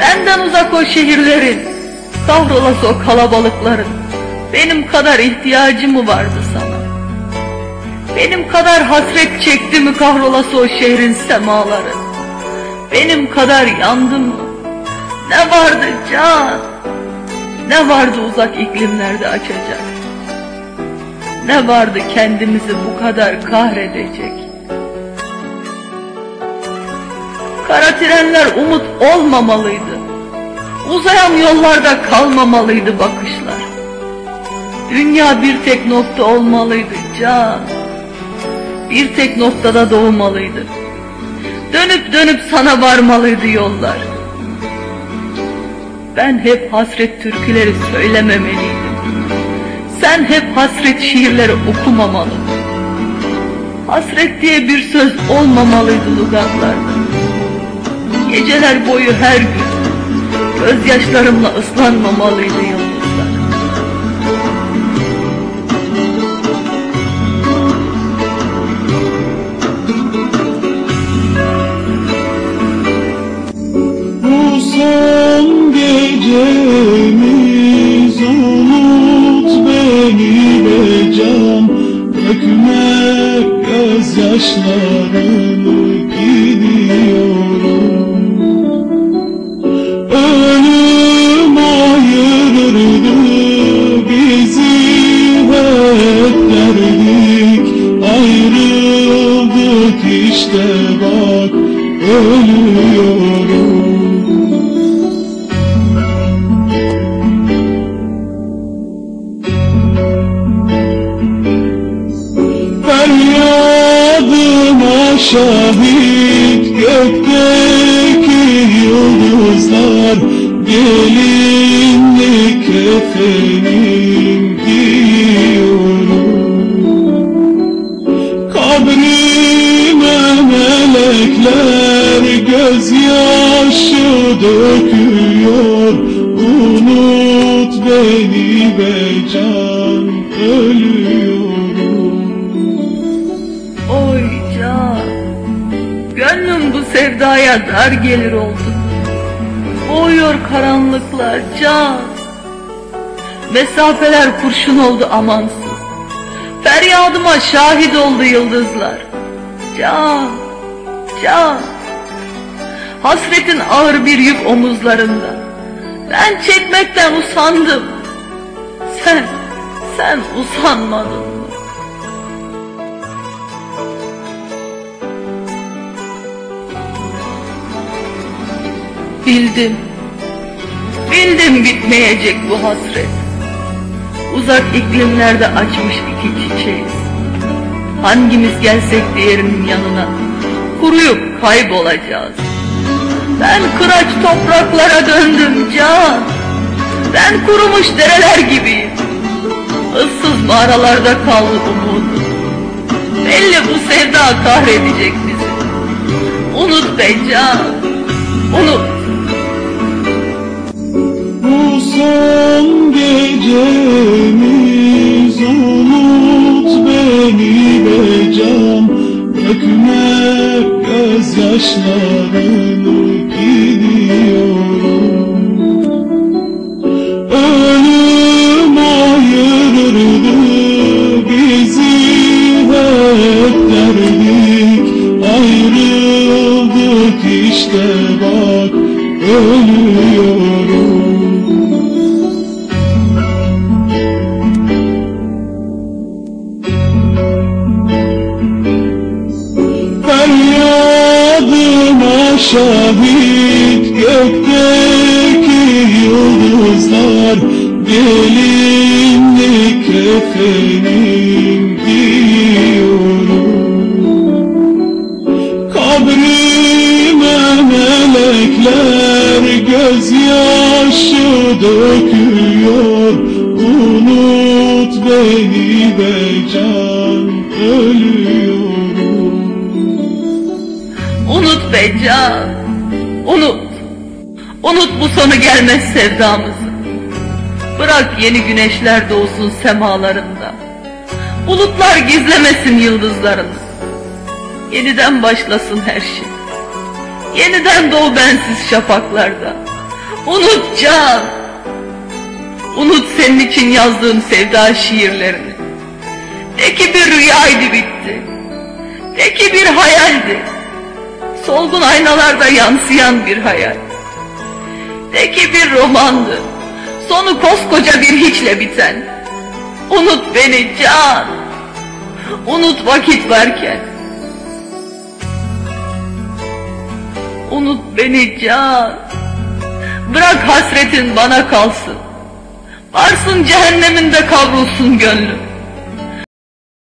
benden uzak o şehirlerin, kahrolası o kalabalıkların, benim kadar ihtiyacı mı vardı sana? Benim kadar hasret çekti mi kahrolası o şehrin semaları? Benim kadar yandı mı? Ne vardı can? Ne vardı uzak iklimlerde açacak? Ne vardı kendimizi bu kadar kahredecek? Kara trenler umut olmamalıydı. Uzayan yollarda kalmamalıydı bakışlar. Dünya bir tek nokta olmalıydı can. Bir tek noktada doğmalıydı. Dönüp dönüp sana varmalıydı yollar. Ben hep hasret türküleri söylememeliydim. Sen hep hasret şiirleri okumamalı. Hasret diye bir söz olmamalıydı dudaklarda. Geceler boyu her gün gözyaşlarımla ıslanmamalıydı yıldızlar. İşte bak ölüyorum. Feryadıma şahit gökteki yıldızlar Gelinlik kefenim döküyor Unut beni be can ölüyorum Oy can, gönlüm bu sevdaya dar gelir oldu. Boğuyor karanlıklar can. Mesafeler kurşun oldu amansız. Feryadıma şahit oldu yıldızlar. Can, can. Hasretin ağır bir yük omuzlarında. Ben çekmekten usandım. Sen, sen usanmadın mı? Bildim, bildim bitmeyecek bu hasret. Uzak iklimlerde açmış iki çiçeğiz. Hangimiz gelsek diğerinin yanına, kuruyup kaybolacağız. Ben kıraç topraklara döndüm can. Ben kurumuş dereler gibiyim. Issız mağaralarda kaldı umudum. Belli bu sevda kahredecek bizi. Unut be can, unut. Bu son gecemiz unut beni be can Dökme gözyaşlarımı işte bak ölüyorum. Feryadıma şahit gökteki yıldızlar Gelinlik kefenim döküyor Unut beni be can ölüyorum Unut be can, unut. Unut bu sonu gelmez sevdamızı. Bırak yeni güneşler doğsun semalarında. Bulutlar gizlemesin yıldızlarını. Yeniden başlasın her şey. Yeniden doğ bensiz şafaklarda. Unut can. Unut senin için yazdığın sevda şiirlerini. De ki bir rüyaydı bitti. De ki bir hayaldi. Solgun aynalarda yansıyan bir hayal. De ki bir romandı. Sonu koskoca bir hiçle biten. Unut beni can. Unut vakit varken. Unut beni can. Bırak hasretin bana kalsın. Varsın cehenneminde kavrulsun gönlüm.